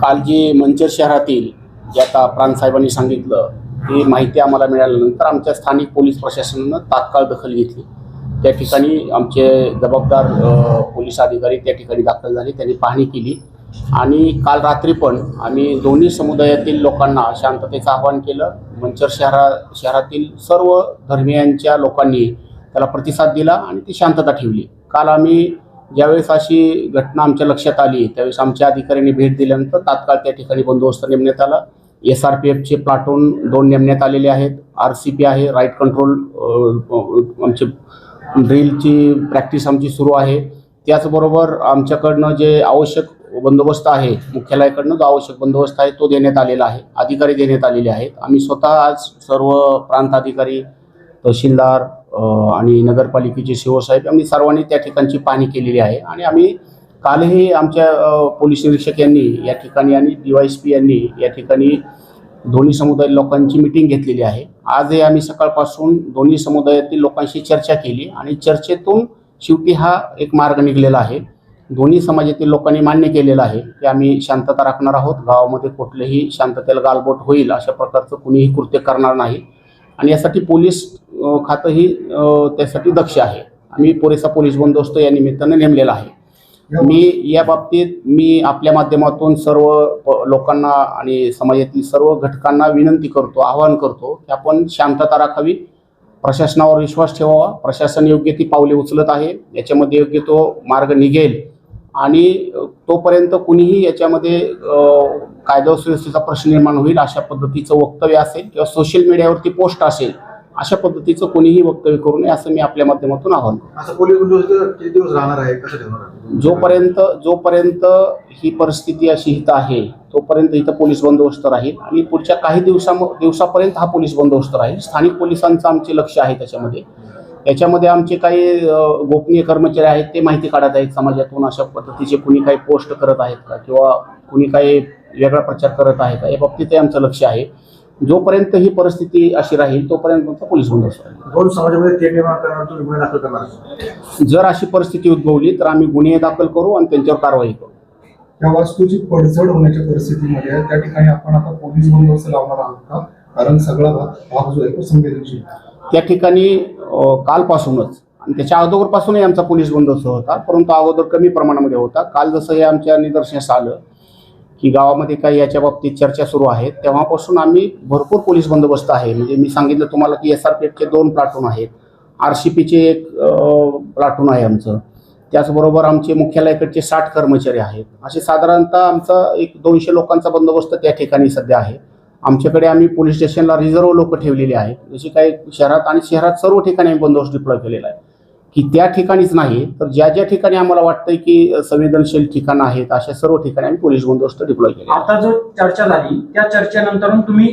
काल जी मंचर शहरातील जे आता प्राणसाहेबांनी सांगितलं ती माहिती आम्हाला मिळाल्यानंतर आमच्या स्थानिक पोलीस प्रशासनानं तात्काळ दखल घेतली. त्या ठिकाणी आमचे जबाबदार पोलीस अधिकारी त्या ठिकाणी दाखल झाले त्यांनी पाहणी केली. आणि काल रात्री पण आम्ही दोन्ही समुदायातील लोकांना शांततेचं आवाहन केलं. मंचर शहरा शहरातील सर्व धर्मियांच्या लोकांनी त्याला प्रतिसाद दिला आणि ती शांतता ठेवली. काल आम्ही ज्यावेळेस अशी घटना आमच्या लक्षात आली त्यावेळेस आमच्या अधिकाऱ्यांनी भेट दिल्यानंतर तात्काळ त्या ठिकाणी बंदोबस्त नेमण्यात आला. एस आर पी एफचे प्लाटून दोन नेमण्यात आलेले आहेत. आर सी पी आहे राईट कंट्रोल आमचे ड्रिलची प्रॅक्टिस आमची सुरू आहे. त्याचबरोबर आमच्याकडनं जे आवश्यक बंदोबस्त आहे मुख्यालयाकडनं जो आवश्यक बंदोबस्त आहे तो देण्यात आलेला आहे. अधिकारी देण्यात आलेले आहेत. आम्ही स्वतः आज सर्व प्रांत अधिकारी तहसीलदार आणि नगरपालिकेचे शिवसाहेब आम्ही सर्वांनी त्या ठिकाणची पाहणी केलेली आहे. आणि आम्ही कालही आमच्या पोलीस निरीक्षक यांनी या ठिकाणी आणि डी वाय एस पी यांनी या ठिकाणी दोन्ही समुदाय लोकांची मिटिंग घेतलेली आहे. आजही आम्ही सकाळपासून दोन्ही समुदायातील लोकांशी चर्चा केली आणि चर्चेतून शेवटी हा एक मार्ग निघलेला आहे. दोन्ही समाजातील लोकांनी मान्य केलेलं आहे की आम्ही शांतता राखणार आहोत. गावामध्ये कुठलेही शांततेला गालबोट होईल अशा प्रकारचं कुणीही कृत्य करणार नाही. आणि यासाठी पोलीस खातंही त्यासाठी दक्ष आहे. आम्ही पुरेसा पोलीस बंदोबस्त या निमित्तानं नेमलेला आहे. मी या बाबतीत मी आपल्या माध्यमातून सर्व लोकांना आणि समाजातील सर्व घटकांना विनंती करतो आवाहन करतो की आपण शांतता राखावी. प्रशासनावर विश्वास ठेवावा. प्रशासन योग्य ती पावले उचलत आहे. याच्यामध्ये योग्य तो मार्ग निघेल. आणि तोपर्यंत कुणीही याच्यामध्ये कायदा सुव्यवस्थेचा प्रश्न निर्माण होईल अशा पद्धतीचं वक्तव्य असेल किंवा सोशल मीडियावरती पोस्ट असेल अशा पद्धतीचं कोणीही वक्तव्य करू नये असं मी आपल्या माध्यमातून आवाहन करतो. जोपर्यंत जोपर्यंत ही परिस्थिती अशी इथं आहे तोपर्यंत इथं पोलीस बंदोबस्त राहील आणि पुढच्या काही दिवसा दिवसापर्यंत हा पोलीस बंदोबस्त राहील. स्थानिक पोलिसांचं आमचे लक्ष आहे त्याच्यामध्ये. याच्यामध्ये आमचे काही गोपनीय कर्मचारी आहेत ते माहिती काढत आहेत समाजातून अशा पद्धतीचे कुणी काही पोस्ट करत आहेत का किंवा कुणी काही वेगळा प्रचार करत आहे का या बाबतीतही आमचं लक्ष आहे. जोपर्यंत ही परिस्थिती अशी राहील तोपर्यंत आमचा पोलीस बंदोबस्त राहील दोन समाजामध्ये तेढ निर्माण करणार तुम्ही गुन्हे दाखल करणार. जर अशी परिस्थिती उद्भवली तर आम्ही गुन्हे दाखल करू आणि त्यांच्यावर कारवाई करू. त्या वास्तूची पडझड होण्याच्या परिस्थितीमध्ये त्या ठिकाणी आपण आता पोलीस बंदोबस्त लावणार आहोत का? कारण सगळा भाग जो आहे तो संवेदनशील. त्या ठिकाणी कालपासूनच आणि त्याच्या अगोदरपासूनही आमचा पोलीस बंदोबस्त होता परंतु अगोदर कमी प्रमाणामध्ये होता. काल जसं हे आमच्या निदर्शनास आलं की गावामध्ये काही याच्या बाबतीत चर्चा सुरू आहेत. तेव्हापासून आम्ही भरपूर पोलीस बंदोबस्त आहे. म्हणजे मी सांगितलं तुम्हाला की एस आर पी एफचे दोन प्लाटून आहेत. आर सी पीचे एक प्लाटून आहे आमचं. त्याचबरोबर आमचे मुख्यालयाकडचे साठ कर्मचारी आहेत. असे साधारणतः आमचा एक दोनशे लोकांचा बंदोबस्त त्या ठिकाणी सध्या आहे. आमच्याकडे आम्ही पोलीस स्टेशनला रिझर्व्ह लोक ठेवलेली आहेत. जशी काही शहरात आणि शहरात सर्व ठिकाणी आम्ही बंदोबस्त डिप्लॉय केलेला आहे. की त्या ठिकाणीच नाही तर ज्या ज्या ठिकाणी आम्हाला वाटतंय की संवेदनशील ठिकाणं आहेत अशा सर्व ठिकाणी आम्ही पोलीस बंदोबस्त डिप्लॉय केले आता जो चर्चा झाली त्या चर्चेनंतर तुम्ही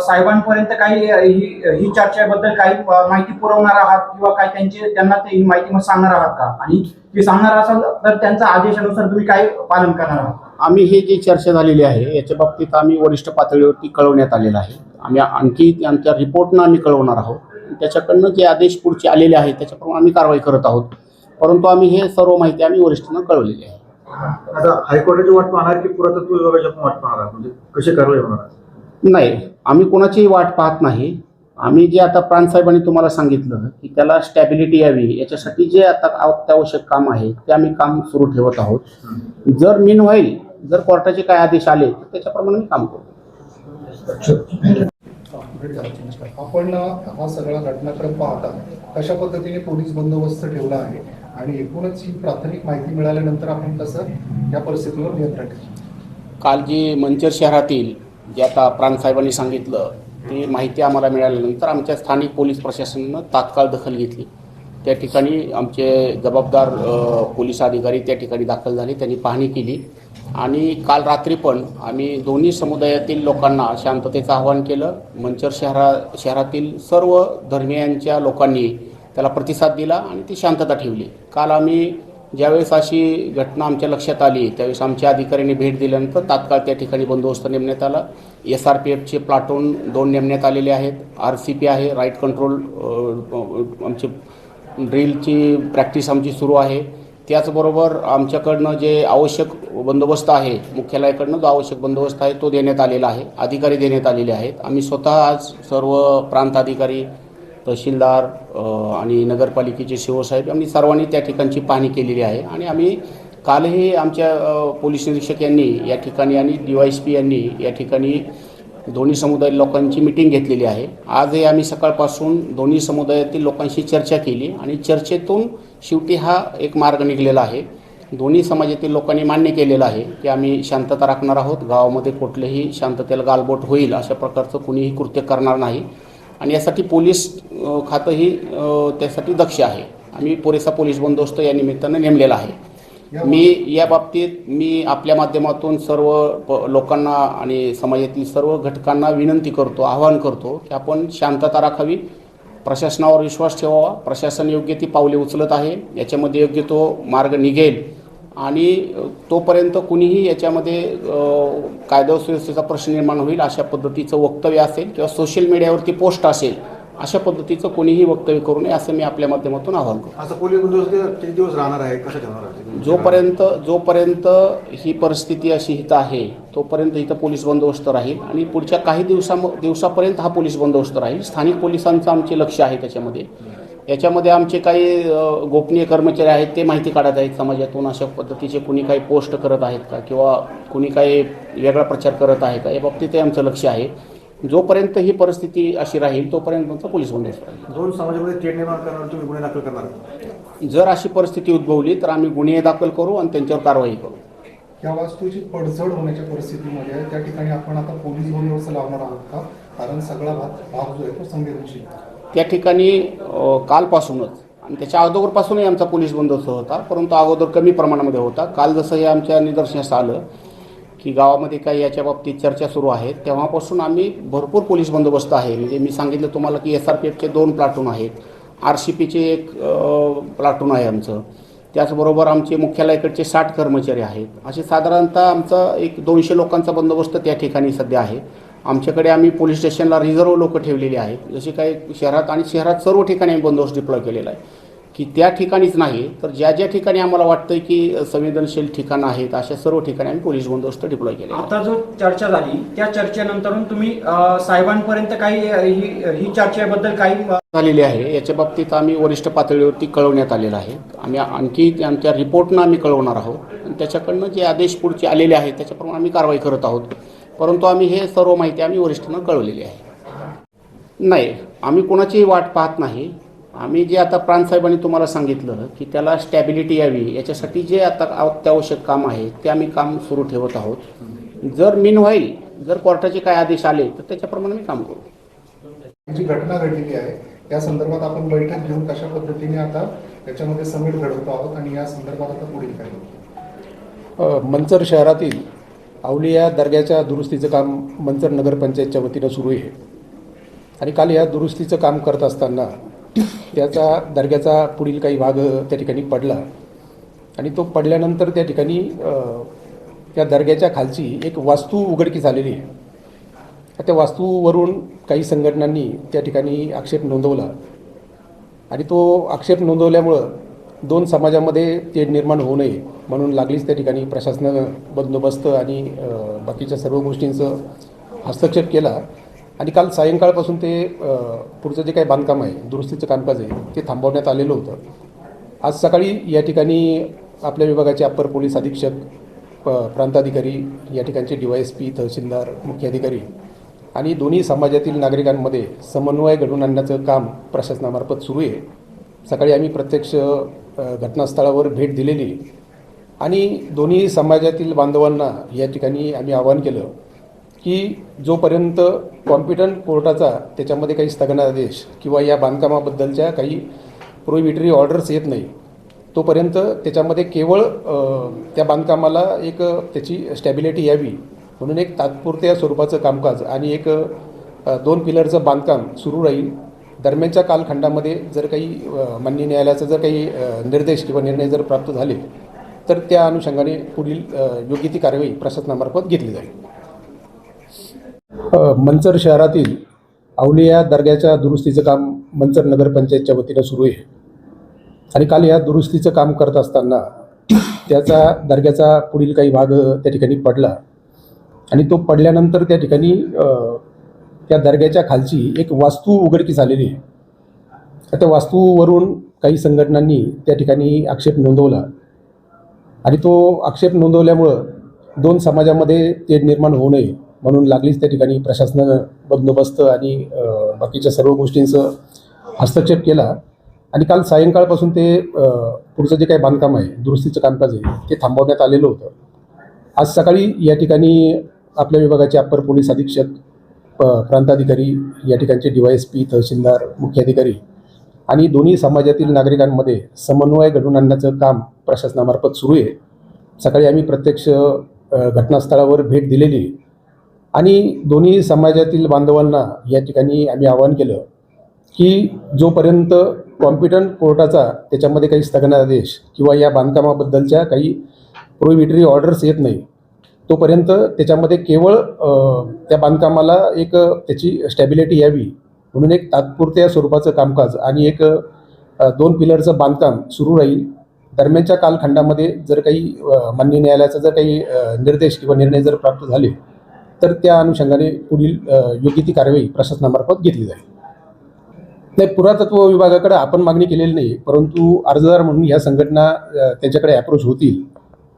साहेबांपर्यंत काही ही चर्चेबद्दल काही माहिती पुरवणार आहात किंवा काय त्यांचे त्यांना ते ही माहिती मग सांगणार आहात का? आणि ते सांगणार असाल तर त्यांच्या आदेशानुसार तुम्ही काय पालन करणार आहात? आम्ही हे जी चर्चा झालेली आहे याच्या बाबतीत आम्ही वरिष्ठ पातळीवरती कळवण्यात आलेलं आहे. आम्ही आणखी आमच्या रिपोर्टनं आम्ही कळवणार आहोत. त्याच्याकडनं जे आदेश पुढचे आलेले आहेत त्याच्याप्रमाणे आम्ही कारवाई करत आहोत. परंतु आम्ही हे सर्व माहिती आम्ही वरिष्ठांना कळवलेली आहे. आता हायकोर्टाची वाट पाहणार की पुरातत्व विभागाची आपण वाट पाहणार? म्हणजे कशी कारवाई होणार? नाही आम्ही कोणाचीही वाट पाहत नाही. आम्ही जे आता प्राणसाहेबांनी तुम्हाला सांगितलं की त्याला स्टॅबिलिटी यावी याच्यासाठी जे आता अत्यावश्यक काम आहे ते आम्ही काम सुरू ठेवत आहोत. जर मीन होईल जर कोर्टाचे काय आदेश आले तर त्याच्याप्रमाणे मी काम करू. आपण हा सगळा घटनाक्रम पाहता कशा पद्धतीने पोलीस बंदोबस्त ठेवला आहे? आणि एकूणच ही प्राथमिक माहिती मिळाल्यानंतर आपण कसं या परिस्थितीवर नियंत्रण काल जी मंचर शहरातील जे आता प्राणसाहेबांनी सांगितलं ती माहिती आम्हाला मिळाल्यानंतर आमच्या स्थानिक पोलीस प्रशासनानं तात्काळ दखल घेतली. त्या ठिकाणी आमचे जबाबदार पोलीस अधिकारी त्या ठिकाणी दाखल झाले त्यांनी पाहणी केली. आणि काल रात्री पण आम्ही दोन्ही समुदायातील लोकांना शांततेचं आवाहन केलं. मंचर शहरा शहरातील सर्व धर्मियांच्या लोकांनी त्याला प्रतिसाद दिला आणि ती शांतता ठेवली. काल आम्ही ज्यावेळेस अशी घटना आमच्या लक्षात आली त्यावेळेस आमच्या अधिकाऱ्यांनी भेट दिल्यानंतर तात्काळ त्या ठिकाणी बंदोबस्त नेमण्यात आला. एस आर पी एफचे प्लाटून दोन नेमण्यात आलेले आहेत. आर सी पी आहे राईट कंट्रोल आमचे ड्रिलची प्रॅक्टिस आमची सुरू आहे. त्याचबरोबर आमच्याकडनं जे आवश्यक बंदोबस्त आहे मुख्यालयाकडनं जो आवश्यक बंदोबस्त आहे तो देण्यात आलेला आहे. अधिकारी देण्यात आलेले आहेत. आम्ही स्वतः आज सर्व प्रांताधिकारी तहसीलदार आणि नगरपालिकेचे शिवसाहेब आम्ही सर्वांनी त्या ठिकाणची पाहणी केलेली आहे. आणि आम्ही कालही आमच्या पोलीस निरीक्षक यांनी या ठिकाणी आणि डी वाय एस पी यांनी या ठिकाणी दोन्ही समुदाय लोकांची मिटिंग घेतलेली आहे. आजही आम्ही सकाळपासून दोन्ही समुदायातील लोकांशी चर्चा केली आणि चर्चेतून शेवटी हा एक मार्ग निघलेला आहे. दोन्ही समाजातील लोकांनी मान्य केलेलं आहे की आम्ही शांतता राखणार आहोत. गावामध्ये कुठलेही शांततेला गालबोट होईल अशा प्रकारचं कुणीही कृत्य करणार नाही. आणि यासाठी पोलीस खातंही त्यासाठी दक्ष आहे. आम्ही पुरेसा पोलीस बंदोबस्त या निमित्तानं नेमलेला आहे. मी या बाबतीत मी आपल्या माध्यमातून सर्व प- लोकांना आणि समाजातील सर्व घटकांना विनंती करतो आवाहन करतो की आपण शांतता राखावी. प्रशासनावर विश्वास ठेवावा. प्रशासन योग्य ती पावले उचलत आहे. याच्यामध्ये योग्य तो मार्ग निघेल. आणि तोपर्यंत कुणीही याच्यामध्ये कायदा सुव्यवस्थेचा प्रश्न निर्माण होईल अशा पद्धतीचं वक्तव्य असेल किंवा सोशल मीडियावरती पोस्ट असेल अशा पद्धतीचं कोणीही वक्तव्य करू नये असं मी आपल्या माध्यमातून आवाहन करतो. असं पोलीस बंदोबस्त किती दिवस राहणार आहे? कसं ठेवणार आहे? जोपर्यंत जोपर्यंत ही परिस्थिती अशी इथं आहे तोपर्यंत इथं पोलीस बंदोबस्त राहील आणि पुढच्या काही दिवसा दिवसापर्यंत हा पोलीस बंदोबस्त राहील. स्थानिक पोलिसांचं आमचे लक्ष आहे त्याच्यामध्ये. याच्यामध्ये आमचे काही गोपनीय कर्मचारी आहेत ते माहिती काढत आहेत समाजातून अशा पद्धतीचे कुणी काही पोस्ट करत आहेत का? किंवा कुणी काही वेगळा प्रचार करत आहे का? या बाबतीतही आमचं लक्ष आहे. जोपर्यंत ही परिस्थिती अशी राहील तोपर्यंत आमचा पोलीस बंदोबस्त राहील दोन समाजामध्ये तेढ निर्माण करणार तुम्ही गुन्हे दाखल करणार जर अशी परिस्थिती उद्भवली तर आम्ही गुन्हे दाखल करू आणि त्यांच्यावर कारवाई करू. या वास्तूची पडझड होण्याच्या परिस्थितीमध्ये त्या ठिकाणी आपण आता पोलीस बंदोबस्त लावणार आहोत का? कारण सगळा भाग भाग जो आहे तो संवेदनशील. त्या ठिकाणी कालपासूनच आणि त्याच्या अगोदरपासूनही आमचा पोलीस बंदोबस्त होता परंतु अगोदर कमी प्रमाणामध्ये होता. काल जसं हे आमच्या निदर्शनास आलं की गावामध्ये काही याच्या बाबतीत चर्चा सुरू आहेत. तेव्हापासून आम्ही भरपूर पोलीस बंदोबस्त आहे. म्हणजे मी सांगितलं तुम्हाला की एस आर पी एफचे दोन प्लाटून आहेत. आर सी पीचे एक प्लाटून आहे आमचं. त्याचबरोबर आमचे मुख्यालयाकडचे साठ कर्मचारी आहेत. असे साधारणतः आमचा एक दोनशे लोकांचा बंदोबस्त त्या ठिकाणी सध्या आहे. आमच्याकडे आम्ही पोलीस स्टेशनला रिझर्व्ह लोक ठेवलेली आहेत. जसे काही शहरात आणि शहरात सर्व ठिकाणी आम्ही बंदोबस्त डिप्लॉय केलेला आहे. की त्या ठिकाणीच नाही तर ज्या ज्या ठिकाणी आम्हाला वाटतं की संवेदनशील ठिकाणं आहेत अशा सर्व ठिकाणी आम्ही पोलीस बंदोबस्त डिप्लॉय आहे. आता जो चर्चा झाली त्या चर्चेनंतरून तुम्ही साहेबांपर्यंत काही ही ही चर्चेबद्दल काही झालेली आहे. याच्या बाबतीत आम्ही वरिष्ठ पातळीवरती कळवण्यात आलेलं आहे. आम्ही आणखी आमच्या रिपोर्टनं आम्ही कळवणार आहोत. आणि त्याच्याकडनं जे आदेश पुढचे आलेले आहेत त्याच्याप्रमाणे आम्ही कारवाई करत आहोत. परंतु आम्ही हे सर्व माहिती आम्ही वरिष्ठांना कळवलेली आहे. नाही आम्ही कोणाचीही वाट पाहत नाही. आम्ही जे आता प्राणसाहेबांनी तुम्हाला सांगितलं की त्याला स्टॅबिलिटी यावी याच्यासाठी जे आता अत्यावश्यक काम आहे ते आम्ही काम सुरू ठेवत आहोत. जर मिन होईल जर कोर्टाचे काय आदेश आले तर त्याच्याप्रमाणे मी काम करू. जी घटना घडलेली आहे या संदर्भात आपण बैठक घेऊन कशा पद्धतीने आता त्याच्यामध्ये समीट घडवतो आहोत आणि या संदर्भात आता पुढील काय मंचर शहरातील अवलिया दर्ग्याच्या दुरुस्तीचं काम मंचर नगरपंचायतच्या वतीनं सुरू आहे. आणि काल या दुरुस्तीचं काम करत असताना त्याचा दर्ग्याचा पुढील काही भाग त्या ठिकाणी पडला. आणि तो पडल्यानंतर त्या ठिकाणी त्या दर्ग्याच्या खालची एक वास्तू उघडकीस आलेली आहे. त्या वास्तूवरून काही संघटनांनी त्या ठिकाणी आक्षेप नोंदवला. आणि तो आक्षेप नोंदवल्यामुळं दोन समाजामध्ये तेढ निर्माण होऊ नये म्हणून लागलीच त्या ठिकाणी प्रशासनानं बंदोबस्त आणि बाकीच्या सर्व गोष्टींचं हस्तक्षेप केला. आणि काल सायंकाळपासून ते पुढचं जे काही बांधकाम आहे दुरुस्तीचं कामकाज आहे ते थांबवण्यात आलेलं होतं. आज सकाळी या ठिकाणी आपल्या विभागाचे अप्पर पोलीस अधीक्षक प- प्रांताधिकारी या ठिकाणचे डी वाय एस पी तहसीलदार मुख्य अधिकारी आणि दोन्ही समाजातील नागरिकांमध्ये समन्वय घडवून आणण्याचं काम प्रशासनामार्फत सुरू आहे. सकाळी आम्ही प्रत्यक्ष घटनास्थळावर भेट दिलेली आणि दोन्ही समाजातील बांधवांना या ठिकाणी आम्ही आवाहन केलं की जोपर्यंत कॉम्पिटंट कोर्टाचा त्याच्यामध्ये काही स्थगनादेश किंवा या बांधकामाबद्दलच्या काही प्रोहिबिटरी ऑर्डर्स येत नाही तोपर्यंत त्याच्यामध्ये केवळ त्या बांधकामाला एक त्याची स्टॅबिलिटी यावी म्हणून एक तात्पुरत्या स्वरूपाचं कामकाज आणि एक दोन पिलरचं बांधकाम सुरू राहील. दरम्यानच्या कालखंडामध्ये जर काही मान्य न्यायालयाचा जर काही निर्देश किंवा निर्णय जर प्राप्त झाले तर त्या अनुषंगाने पुढील योग्य ती कारवाई प्रशासनामार्फत घेतली जाईल. मंचर शहरातील अवलिया दर्ग्याच्या दुरुस्तीचं काम मंचर नगरपंचायतच्या वतीनं सुरू आहे. आणि काल या दुरुस्तीचं काम करत असताना त्याचा दर्ग्याचा पुढील काही भाग त्या ठिकाणी पडला. आणि तो पडल्यानंतर त्या ठिकाणी त्या दर्ग्याच्या खालची एक वास्तू उघडकीस आलेली आहे. त्या वास्तूवरून काही संघटनांनी त्या ठिकाणी आक्षेप नोंदवला. आणि तो आक्षेप नोंदवल्यामुळं दोन समाजामध्ये ते निर्माण होऊ नये. म्हणून लागलीच त्या ठिकाणी प्रशासनानं बंदोबस्त आणि बाकीच्या सर्व गोष्टींचं हस्तक्षेप केला. आणि काल सायंकाळपासून ते पुढचं जे काही बांधकाम आहे दुरुस्तीचं कामकाज आहे ते थांबवण्यात आलेलं होतं. आज सकाळी या ठिकाणी आपल्या विभागाचे अप्पर पोलीस अधीक्षक प- प्रांताधिकारी या ठिकाणचे डी वाय एस पी तहसीलदार मुख्याधिकारी आणि दोन्ही समाजातील नागरिकांमध्ये समन्वय घडवून आणण्याचं काम प्रशासनामार्फत सुरू आहे. सकाळी आम्ही प्रत्यक्ष घटनास्थळावर भेट दिलेली आहे. आणि दोन्ही समाजातील बांधवांना या ठिकाणी आम्ही आवाहन केलं की जोपर्यंत कॉम्पिटंट कोर्टाचा त्याच्यामध्ये काही स्थगनादेश किंवा या बांधकामाबद्दलच्या काही प्रोहिबिटरी ऑर्डर्स येत नाही तोपर्यंत त्याच्यामध्ये केवळ त्या बांधकामाला एक त्याची स्टॅबिलिटी यावी म्हणून एक तात्पुरत्या स्वरूपाचं कामकाज आणि एक दोन पिलरचं बांधकाम सुरू राहील. दरम्यानच्या कालखंडामध्ये जर काही मान्य न्यायालयाचा जर काही निर्देश किंवा निर्णय जर प्राप्त झाले तर त्या अनुषंगाने पुढील योग्य ती कारवाई प्रशासनामार्फत घेतली जाईल. नाही पुरातत्व विभागाकडे आपण मागणी केलेली नाही परंतु अर्जदार म्हणून ह्या संघटना त्यांच्याकडे अप्रोच होतील.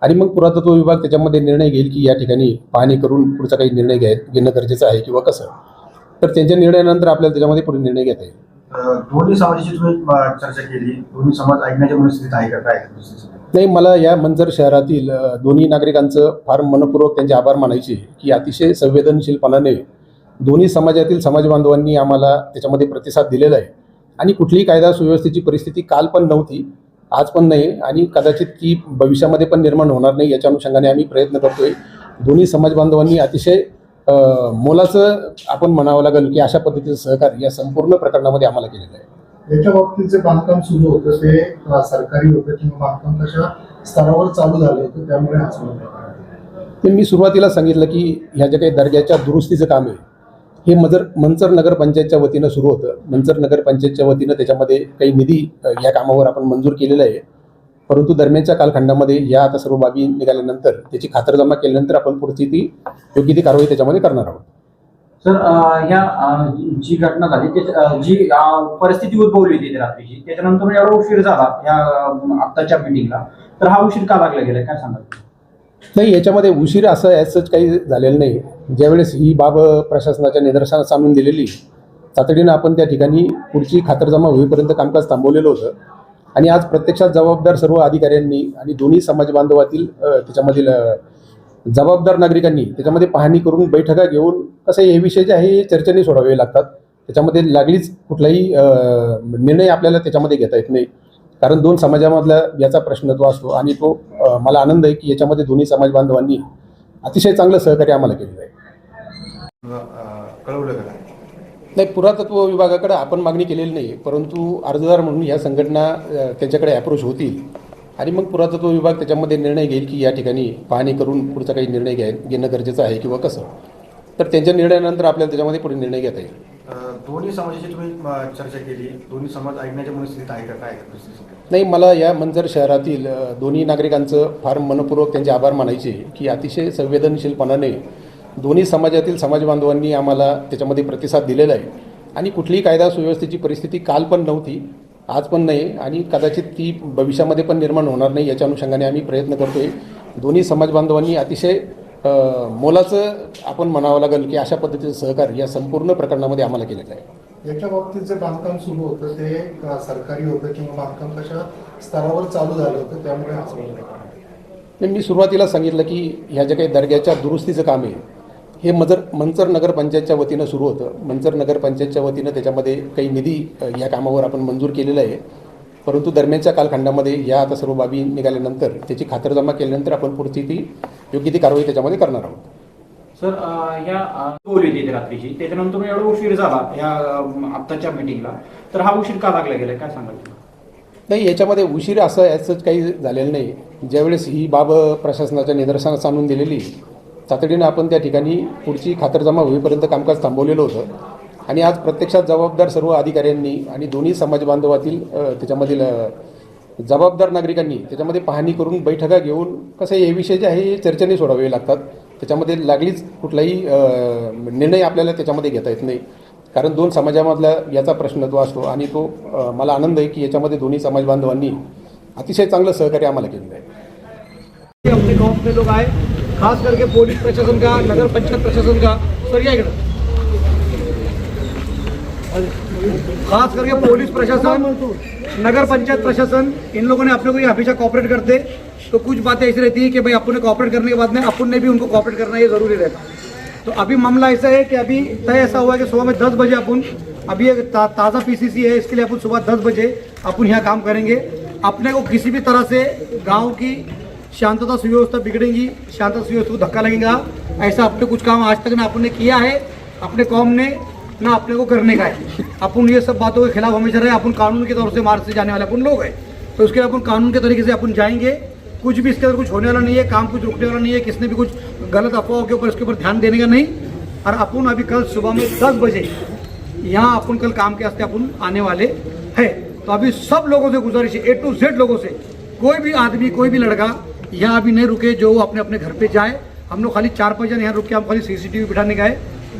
आणि मग पुरातत्व विभाग त्याच्यामध्ये निर्णय घेईल की या ठिकाणी पाहणी करून पुढचा काही निर्णय घ्याय घेणं गरजेचं आहे किंवा कसं. तर त्यांच्या निर्णयानंतर आपल्याला त्याच्यामध्ये पुढे निर्णय घेता येईल. दोन्ही समाजाची तुम्ही चर्चा केली. दोन्ही समाज ऐकण्याच्या मनस्थितीत आहे का? काय नाही मला या मंजर शहरातील दोन्ही नागरिकांचं फार मनपूर्वक त्यांचे आभार मानायचे की अतिशय संवेदनशीलपणाने दोन्ही समाजातील समाजबांधवांनी आम्हाला त्याच्यामध्ये प्रतिसाद दिलेला आहे. आणि कुठलीही कायदा सुव्यवस्थेची परिस्थिती काल पण नव्हती आज पण नाही आणि कदाचित ती भविष्यामध्ये पण निर्माण होणार नाही याच्या अनुषंगाने आम्ही प्रयत्न करतोय. दोन्ही समाजबांधवांनी अतिशय मोलाचं आपण म्हणावं लागेल की अशा पद्धतीचं सहकार्य या संपूर्ण प्रकरणामध्ये आम्हाला केलेलं आहे. याच्या बाबतीत जे बांधकाम सुरू होतं ते सरकारी होतं किंवा बांधकाम कशा स्तरावर चालू झालं होतं त्यामुळे हा ते मी सुरुवातीला सांगितलं की ह्या ज्या काही दर्ग्याच्या दुरुस्तीचं काम आहे हे मजर मंचर नगरपंचायतच्या वतीनं सुरू होतं. मंचर नगरपंचायतच्या वतीनं त्याच्यामध्ये काही निधी या कामावर आपण मंजूर केलेला आहे. परंतु दरम्यानच्या कालखंडामध्ये या आता सर्व बाबी निघाल्यानंतर त्याची खातरजमा केल्यानंतर आपण पुढची ती योग्य ती कारवाई त्याच्यामध्ये करणार आहोत. सर ह्या जी घटना झाली त्याच्या- जी परिस्थिती उद्भवली होती रात्रीची त्याच्यानंतर एवढा उशीर झाला या आत्ताच्या मिटिंगला तर हा उशीर का लागला गेला काय सांगाल? नाही याच्यामध्ये उशीर असं ॲज काही झालेलं नाही. ज्यावेळेस ही बाब प्रशासनाच्या निदर्शनास आणून दिलेली तातडीनं आपण त्या ठिकाणी पुढची खातरजमा होईपर्यंत कामकाज थांबवलेलं होतं. आणि आज प्रत्यक्षात जबाबदार सर्व अधिकाऱ्यांनी आणि दोन्ही समाज बांधवातील त्याच्यामधील जबाबदार नागरिकांनी त्याच्यामध्ये पाहणी करून बैठका घेऊन कसं हे विषय जे आहे हे चर्चेने सोडावे लागतात. त्याच्यामध्ये लागलीच कुठलाही निर्णय आपल्याला त्याच्यामध्ये घेता येत नाही. कारण दोन समाजामधला याचा प्रश्न तो असतो आणि तो मला आनंद आहे की याच्यामध्ये दोन्ही समाज बांधवांनी अतिशय चांगलं सहकार्य आम्हाला केलेलं आहे. कळवलं नाही पुरातत्व विभागाकडे आपण मागणी केलेली नाही परंतु अर्जदार म्हणून ह्या संघटना त्यांच्याकडे अप्रोच होतील. आणि मग पुरातत्व विभाग त्याच्यामध्ये निर्णय घेईल की या ठिकाणी पाहणी करून पुढचा काही निर्णय घ्याय घेणं गरजेचं आहे किंवा कसं. तर त्यांच्या निर्णयानंतर आपल्याला त्याच्यामध्ये पुढे निर्णय घेता येईल. दोन्ही समाजाची तुम्ही चर्चा केली. दोन्ही समाज ऐकण्याच्या मनस्थितीत आहे का? काय? नाही मला या मंजर शहरातील दोन्ही नागरिकांचं फार मनपूर्वक त्यांचे आभार मानायचे की अतिशय संवेदनशीलपणाने दोन्ही समाजातील समाज बांधवांनी आम्हाला त्याच्यामध्ये प्रतिसाद दिलेला आहे. आणि कुठलीही कायदा सुव्यवस्थेची परिस्थिती काल पण नव्हती आज पण नाही आणि कदाचित ती भविष्यामध्ये पण निर्माण होणार नाही याच्या अनुषंगाने आम्ही प्रयत्न करतोय. दोन्ही समाज बांधवांनी अतिशय मोलाचं आपण म्हणावं लागेल की अशा पद्धतीचं सहकार्य या संपूर्ण प्रकरणामध्ये आम्हाला केलेलं आहे. याच्या बाबतीत जे बांधकाम सुरू होतं ते सरकारी होतं किंवा बांधकाम कशा स्तरावर चालू झालं होतं त्यामुळे मी सुरुवातीला सांगितलं की ह्या ज्या काही दर्ग्याच्या दुरुस्तीचं काम आहे हे मजर मंचर नगरपंचायतच्या वतीनं सुरू होतं. मंचर नगरपंचायतच्या वतीनं त्याच्यामध्ये काही निधी या कामावर आपण मंजूर केलेला आहे. परंतु दरम्यानच्या कालखंडामध्ये या आता सर्व बाबी निघाल्यानंतर त्याची खातरजमा केल्यानंतर आपण पुढची ती योग्य ती कारवाई त्याच्यामध्ये करणार आहोत. सर अं, बोलली होती रात्रीची. त्याच्यानंतर एवढा उशीर झाला या आत्ताच्या मिटिंगला तर हा उशीर का लागला गेलाय? काय सांगाल नाही याच्यामध्ये उशीर असं ॲज काही झालेलं नाही. ज्यावेळेस ही बाब प्रशासनाच्या निदर्शनास आणून दिलेली तातडीनं आपण त्या ठिकाणी पुढची खातरजमा होईपर्यंत कामकाज थांबवलेलं होतं. आणि आज प्रत्यक्षात जबाबदार सर्व अधिकाऱ्यांनी आणि दोन्ही समाज बांधवातील त्याच्यामधील जबाबदार नागरिकांनी त्याच्यामध्ये पाहणी करून बैठका घेऊन कसं हे विषय जे आहे हे चर्चेने सोडावे लागतात. त्याच्यामध्ये लागलीच कुठलाही निर्णय आपल्याला त्याच्यामध्ये घेता येत नाही. कारण दोन समाजामधला याचा प्रश्न तो असतो आणि तो मला आनंद आहे की याच्यामध्ये दोन्ही समाज बांधवांनी अतिशय चांगलं सहकार्य आम्हाला केलेलं आहे. खास करके पुलिस प्रशासन का नगर पंचायत प्रशासन का सर खास करके पुलिस प्रशासन नगर पंचायत प्रशासन इन लोगों ने अपने को हमेशा कॉपरेट करते। तो कुछ बातें ऐसी रहती है कि भाई अपन ने कॉपरेट करने के बाद में अपन ने भी उनको कॉपरेट करना ये ज़रूरी रहता। तो अभी मामला ऐसा है कि अभी तय ऐसा हुआ है कि सुबह में दस बजे अपन अभी एक ता, ताज़ा पीसीसी है इसके लिए अपन सुबह दस बजे अपन यहाँ काम करेंगे। अपने को किसी भी तरह से गाँव की शांतता सुव्यवस्था बिगड़ेगी, शांतता सुव्यवस्था को धक्का लगेगा। ऐसा अपने कुछ काम आज तक ना अपन ने किया है, अपने कौम ने ना अपने को करने का है। अपन ये सब बातों के खिलाफ हमेशा रहे, अपन कानून के तौर से मार्ग से जाने वाले अपन लोग हैं। तो उसके लिए अपन कानून के तरीके से अपन जाएँगे। कुछ भी इसके अंदर कुछ होने वाला नहीं है, काम कुछ रुकने वाला नहीं है, किसने भी कुछ गलत अफवाहों के ऊपर इसके ऊपर ध्यान देने का नहीं। और अपन अभी कल सुबह में दस बजे यहाँ अपन कल काम के वास्ते अपन आने वाले हैं। तो अभी सब लोगों से गुजारिश है ए टू जेड लोगों से, कोई भी आदमी, कोई भी लड़का यहाँ अभी नहीं रुके, जो अपने अपने घर पे जाए। हम लोग खाली चार पाँच जन यहाँ रुक हम खाली सीसीटीवी बिठाने गए।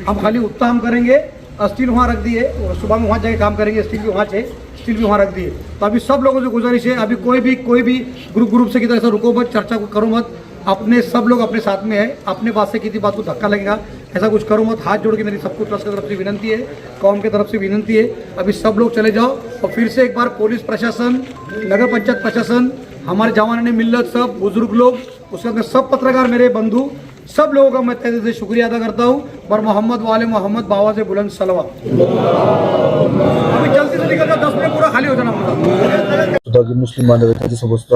हम खाली उतना हम करेंगे, स्टील वहाँ रख दिए और सुबह में वहाँ जाके काम करेंगे, स्टील भी वहाँ से, स्टील भी वहाँ रख दिए। तो अभी सब लोगों से गुजारिश है, अभी कोई भी कोई भी ग्रुप ग्रुप से किधर ऐसा रुको मत, चर्चा को करो मत। अपने सब लोग अपने साथ में है, अपने बात से किसी बात को धक्का लगेगा, ऐसा कुछ करो मत। हाथ जोड़ के मेरी सबको ट्रस्ट की तरफ़ से विनंती है, कौम की तरफ़ से विनंती है। अभी सब लोग चले जाओ और फिर से एक बार पुलिस प्रशासन, नगर पंचायत प्रशासन हमारे जवान ने मिल्लत सब बुजुर्ग लोग उसके अंदर सब पत्रकार मेरे बंधु सब लोगों का मैं तहे दिल से शुक्रिया अदा करता हूँ। और मोहम्मद वाले मोहम्मद बाबा से बुलंद सलवा अभी जल्दी से दस पूरा खाली हो जाना पूरा सुद्धा जे मुस्लिम बांधव त्यांच्यासोबत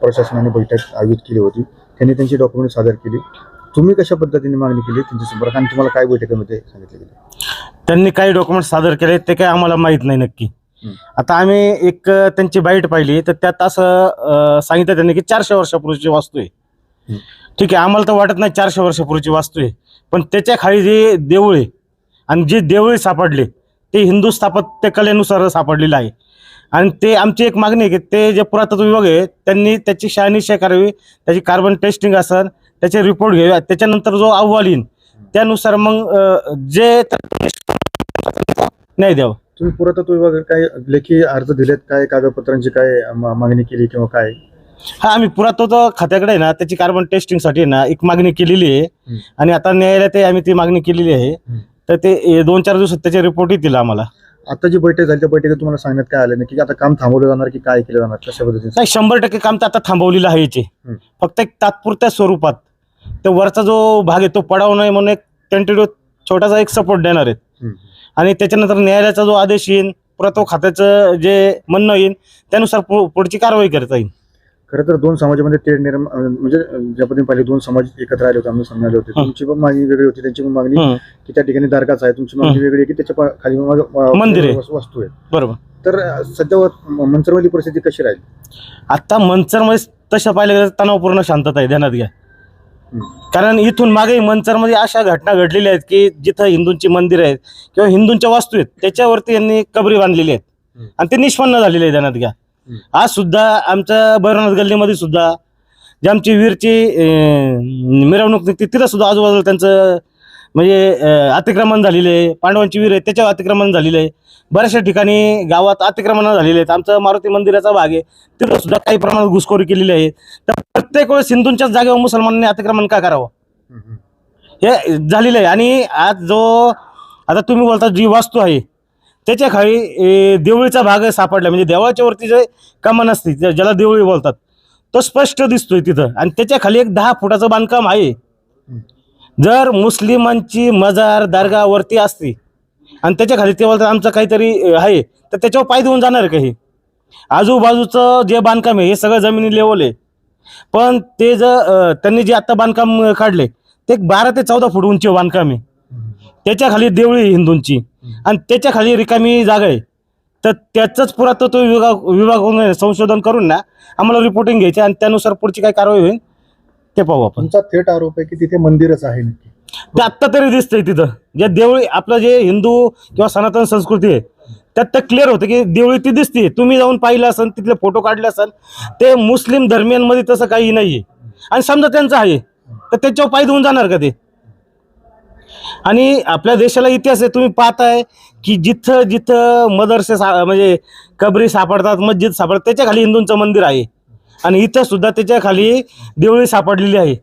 प्रशासनाने बैठक आयोजित केली होती त्यांनी त्यांची डॉक्युमेंट सादर केली। तुम्ही कशा पद्धतीने मागणी केली त्यांच्यासोबत? आणि तुम्हाला काय बैठकीमध्ये सांगितले गेले? त्यांनी काही डॉक्युमेंट सादर केले ते काही आम्हाला माहीत नाही नक्की. आता आम्ही एक त्यांची बाईट पाहिली तर त्यात असं सांगितलं त्यांनी की चारशे वर्षापूर्वीची वास्तू आहे. ठीक आहे आम्हाला तर वाटत नाही चारशे वर्षापूर्वीची वास्तू आहे पण त्याच्याखाली जे देऊळ आहे आणि जे देऊळ सापडले ते हिंदू स्थापत्य कलेनुसार सापडलेलं आहे. आणि ते आमची एक मागणी आहे की ते जे पुरातत्व विभाग आहे त्यांनी त्याची शहानिशा करावी त्याची कार्बन टेस्टिंग असेल त्याचे रिपोर्ट घ्यावे त्याच्यानंतर जो अहवाल येईल त्यानुसार मग जे न्याय द्यावा. तुम्ही पुरातत्व विभागात काय लेखी अर्ज दिलेत? काय कागदपत्रांची काय मा- मागणी केली किंवा काय? हा आम्ही पुरातत्व खात्याकडे आहे ना त्याची कार्बन टेस्टिंगसाठी ना एक मागणी केलेली आहे. आणि आता न्यायालयात आम्ही ती मागणी केलेली आहे. तर ते ए, दोन चार दिवसात त्याचे रिपोर्ट येतील आम्हाला. आता जी बैठक झाली त्या बैठकीत तुम्हाला सांगण्यात काय आलं नाही? की आता काम थांबवलं जाणार की काय केलं जाणार? कशा पद्धतीने? नाही शंभर टक्के काम तर आता थांबवलेलं आहे याचे. फक्त एक तात्पुरत्या स्वरूपात. तो वरचा जो भाग आहे तो पडावू नये म्हणून एक टेंटेटिव्ह छोटासा एक सपोर्ट देणार आहेत. आणि त्याच्यानंतर न्यायालयाचा जो आदेश येईल पुरातत्व खात्याचं जे म्हणणं येईल त्यानुसार पु- पुढची कारवाई करता येईल खरं तर दोन समाजामध्ये तेढ निर्माण म्हणजे ज्या पद्धतीने पाहिले दोन समाज एकत्र आले होते आम्ही समजले होते हं. तुमची पण मागणी वेगळी होती त्यांची पण मागणी हं, की त्या ठिकाणी दर्गाच आहे तुमची मागणी हं. वेगळी आहे की त्याच्या पा- खाली मग, अ, मंदिर आहे. वस- वस्तू आहे बरोबर तर अ, सध्या व- मंचरमधली परिस्थिती कशी राहील आता मनसरमध्ये तशा पाहिलं गेलं तर तणावपूर्ण शांतता आहे ध्यानात घ्या. कारण इथून मागे मनसरमध्ये अशा घटना घडलेल्या आहेत की जिथं हिंदूंची मंदिरं आहेत किंवा हिंदूंच्या वास्तू आहेत त्याच्यावरती यांनी कबरी बांधलेली आहेत. आणि ते निष्पन्न झालेले आहे ध्यानात घ्या. आज सुद्धा आमच्या भैरवनाथ गल्लीमध्ये सुद्धा जी आमची वीरची मिरवणूक निघते तिथं सुद्धा आजूबाजूला त्यांचं म्हणजे अतिक्रमण झालेलं आहे. पांडवांची वीर आहे त्याच्यावर अतिक्रमण झालेलं आहे. बऱ्याचशा ठिकाणी गावात अतिक्रमण झालेले आहेत. आमचं मारुती मंदिराचा भाग आहे. तिथं सुद्धा काही प्रमाणात घुसखोरी केलेली आहे. तर प्रत्येक वेळेस हिंदूंच्याच जागेवर मुसलमानांनी अतिक्रमण का करावं? हे झालेलं आहे. आणि आज जो आता तुम्ही बोलता जी वास्तू आहे त्याच्याखाली देवळीचा भाग सापडला. म्हणजे देवळाच्या वरती जे कमान असते ज्याला देवळी बोलतात तो स्पष्ट दिसतोय तिथं. आणि त्याच्याखाली एक दहा फुटाचं बांधकाम आहे. जर मुस्लिमांची मजार दर्गावरती असती आणि त्याच्याखाली ते बोलतात आमचं काहीतरी आहे तर त्याच्यावर पाय देऊन जाणार का हे? आजूबाजूचं जे बांधकाम आहे हे सगळं जमिनी लेवल आहे. पण ते जर त्यांनी जे आत्ता बांधकाम काढले ते एक बारा ते चौदा फूट उंची बांधकाम आहे. त्याच्याखाली देवळी हिंदूंची. आणि त्याच्याखाली रिकामी जागा आहे. तर त्याचंच पुरातत्व विभाग विभाग संशोधन करून ना आम्हाला रिपोर्टिंग घ्यायची आणि त्यानुसार पुढची काय कारवाई होईल? ते पाहू आपण. तुमचा थेट आरोप आहे की तिथे मंदिरच आहे नक्की. ते आत्ता तरी दिसतंय तिथं. जे देवळी आपलं जे हिंदू किंवा सनातन संस्कृती आहे त्यात तर क्लिअर होतं की देवळी ती दिसते. तुम्ही जाऊन पाहिलं असन तिथले फोटो काढले असन ते मुस्लिम धर्मियांमध्ये तसं काही नाहीये. आणि समजा त्यांचं आहे तर त्याच्यावर पाय देऊन जाणार का ते? आणि आपल्या देशाला इतिहास आहे तुम्ही पाहताय की जिथं जिथं मदरसे सा म्हणजे कबरी सापडतात मस्जिद सापडतात त्याच्याखाली हिंदूंचं मंदिर आहे. आणि इथं सुद्धा त्याच्याखाली देवळी सापडलेली आहे.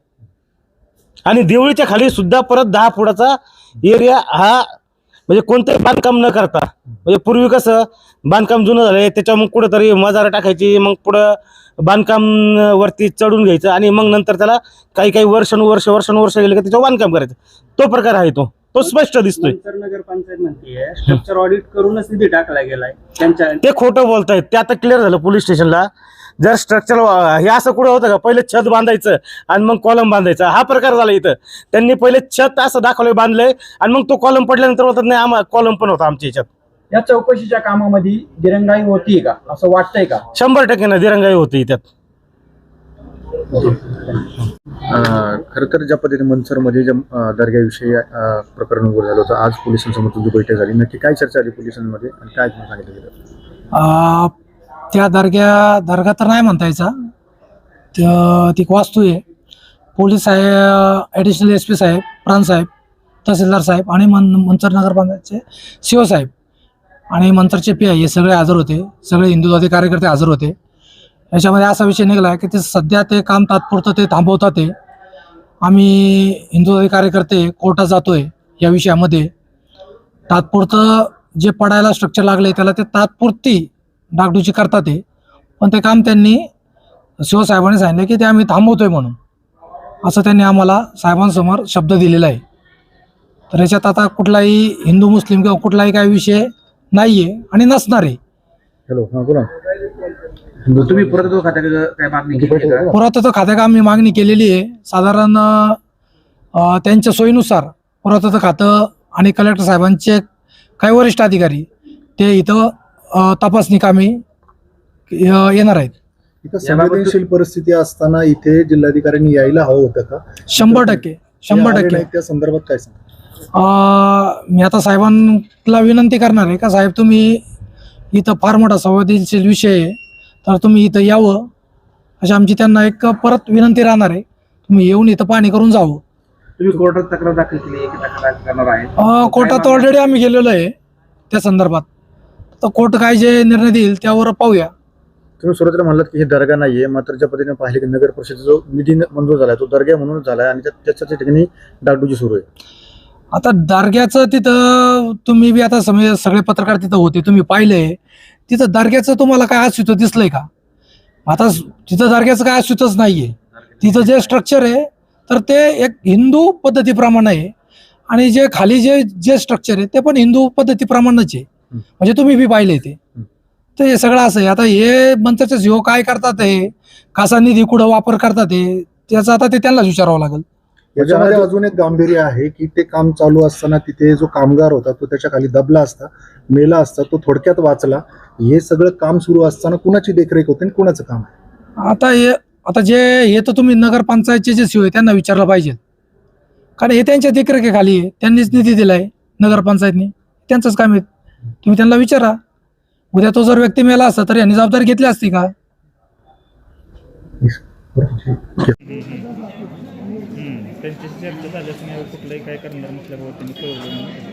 आणि देवळीच्या खाली सुद्धा परत दहा फुटाचा एरिया हा म्हणजे कोणतंही बांधकाम न करता म्हणजे पूर्वी कसं बांधकाम जुनं झालंय त्याच्या मग कुठंतरी मजारा टाकायची मग पुढं बांधकाम वरती चढून घ्यायचं आणि मग नंतर त्याला काही काही वर्षानुवर्ष वर्षानुवर्ष गेले का त्याच्यावर बांधकाम करायचं. तो प्रकार आहे तो. तो स्पष्ट दिसतोय. नंतर नगरपंचायत म्हणते स्ट्रक्चर ऑडिट करूनच निधी टाकला गेलाय. त्यांच्या ते खोटं बोलतायत. ते आता क्लिअर झालं पोलीस स्टेशनला. जर स्ट्रक्चर हे असं कुठं होतं का? पहिले छत बांधायचं आणि मग कॉलम बांधायचा. हा प्रकार झाला इथं. त्यांनी पहिले छत असं दाखवलंय बांधलंय आणि मग तो कॉलम पडल्यानंतर बोलतात नाही आम्हा कॉलम पण होता आमच्या याच्यात. या चौकशीच्या कामामध्ये दिरंगाई होती का? असं वाटतंय का? शंभर टक्के ना दिरंगाई होती त्यात अं, खरं तर ज्या पद्धतीने मनसरमध्ये ज्या अं, दर्ग्याविषयी अं, प्रकरण उघड झालं होतं आज पोलिसांसमोर तुझी बैठक झाली. नक्की काय चर्चा झाली पोलिसांमध्ये आणि काय सांगितलं? गेलं त्या दर्ग्या दर्गा तर नाही म्हणता यायचा. ती वास्तू आहे पोलीस साहेब ॲडिशनल एस पी साहेब प्राणसाहेब तहसीलदार साहेब आणि मन मंचर नगरपालिकेचे शिवसाहेब आणि मंत्रचे पी आय हे सगळे हजर होते. सगळे हिंदुत्वादी कार्यकर्ते हजर होते. याच्यामध्ये असा विषय निघाला की ते सध्या ते काम तात्पुरतं ते थांबवतात ते. आम्ही हिंदुत्वादी कार्यकर्ते कोर्टात जातोय या विषयामध्ये. तात्पुरतं जे पडायला स्ट्रक्चर लागले त्याला ते तात्पुरती डागडुजी करतात ते पण ते काम त्यांनी शिवसाहेबांनी सांगितलं की ते आम्ही थांबवतोय म्हणून. असं त्यांनी आम्हाला साहेबांसमोर शब्द दिलेला आहे. तर याच्यात आता कुठलाही हिंदू मुस्लिम किंवा कुठलाही काही विषय नाही आहे आणि नसणार आहे. हॅलो हां बोला. तुम्ही पुरातत्व खात्याकडे काय मागणी केली का? पुरातत्व आम्ही मागणी केलेली आहे. साधारण अ, त्यांच्या सोयीनुसार पुरातत्व खातं आणि कलेक्टर साहेबांचे काही वरिष्ठ अधिकारी ते इथं अ, तपासणी कामी अ, येणार आहेत. इथं संवेदनशील परिस्थिती असताना इथे जिल्हाधिकाऱ्यांनी यायला हवं होतं का? शंभर टक्के शंभर टक्के. त्या संदर्भात काय सांग अ, मी आता साहेबांना विनंती करणार आहे का? साहेब तुम्ही इथं फार मोठा संवेदनशील विषय आहे तर तुम्ही इथं यावं. अशी आमची त्यांना एक परत विनंती राहणार आहे. तुम्ही येऊन इथं पाणी करून जावं. तुम्ही कोर्टात तक्रार दाखल केली आहे की तक्रार करणार आहे अ, कोर्टात ऑलरेडी आम्ही गेलेलो आहे त्या संदर्भात. तर कोर्ट काय जे निर्णय देईल त्यावर पाहूया. तुम्ही सुरुवातीला म्हणलात की हे दर्गा नाहीये मात्र ज्या पद्धतीने पाहिले की नगर परिषदेचा जो निधी मंजूर झालाय तो दर्गा म्हणूनच झालाय आणि त्या- त्याच्या त्या ठिकाणी डागडुजी सुरू आहे. आता दर्ग्याचं तिथं तुम्ही बी आता समज सगळे पत्रकार तिथं होते तुम्ही पाहिलंय. तिथं दर्ग्याचं तुम्हाला काय अस्तित्व दिसलंय का? आता स- तिथं दर्ग्याचं काय अस्तित्वच नाहीये. तिथं जे स्ट्रक्चर आहे तर ते एक हिंदू पद्धतीप्रमाणे आहे. आणि जे खाली जे जे स्ट्रक्चर आहे ते पण हिंदू पद्धतीप्रमाणेच आहे. म्हणजे तुम्ही बी पाहिले ते. तर हे सगळं असं आहे. आता हे मंत्र्याचे जीव काय करतात हे कसा निधी कुठं वापर करतात हे त्याचं आता ते त्यांनाच विचारावं लागेल. याच्यामध्ये अजून एक गांभीर्य आहे की ते काम चालू असताना तिथे जो कामगार होता तो त्याच्याखाली दबला असता मेला असता तो थोडक्यात वाचला. हे सगळं काम सुरू असताना कुणाची देखरेख होते आणि कुणाचं काम आहे? आता हे आता जे हे तर तुम्ही नगरपंचायतचे जे शिव आहे त्यांना विचारलं पाहिजे. कारण हे त्यांच्या देखरेखीखाली आहे. त्यांनीच निधी दिलाय नगरपंचायतनी. त्यांचंच काम आहे. तुम्ही त्यांना विचारा. उद्या तो जर व्यक्ती मेला असता तर यांनी जबाबदारी घेतली असती का? त्यांच्याशी चर्चा झाल्यास कुठलंही काय करणार नसल्याबाबत त्यांनी कळवलं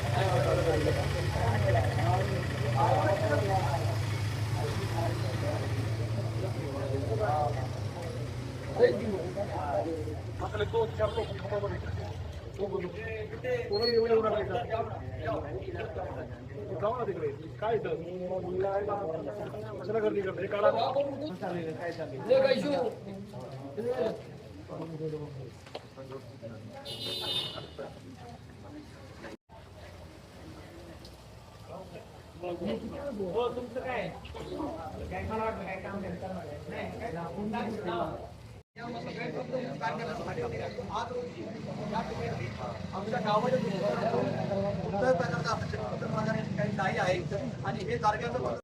काय तुमचं काय काय मला वाटलं काय काम नाही आमच्या गावामध्ये उत्तर प्रकारचा काही नाही आहे. आणि हे तारखेचं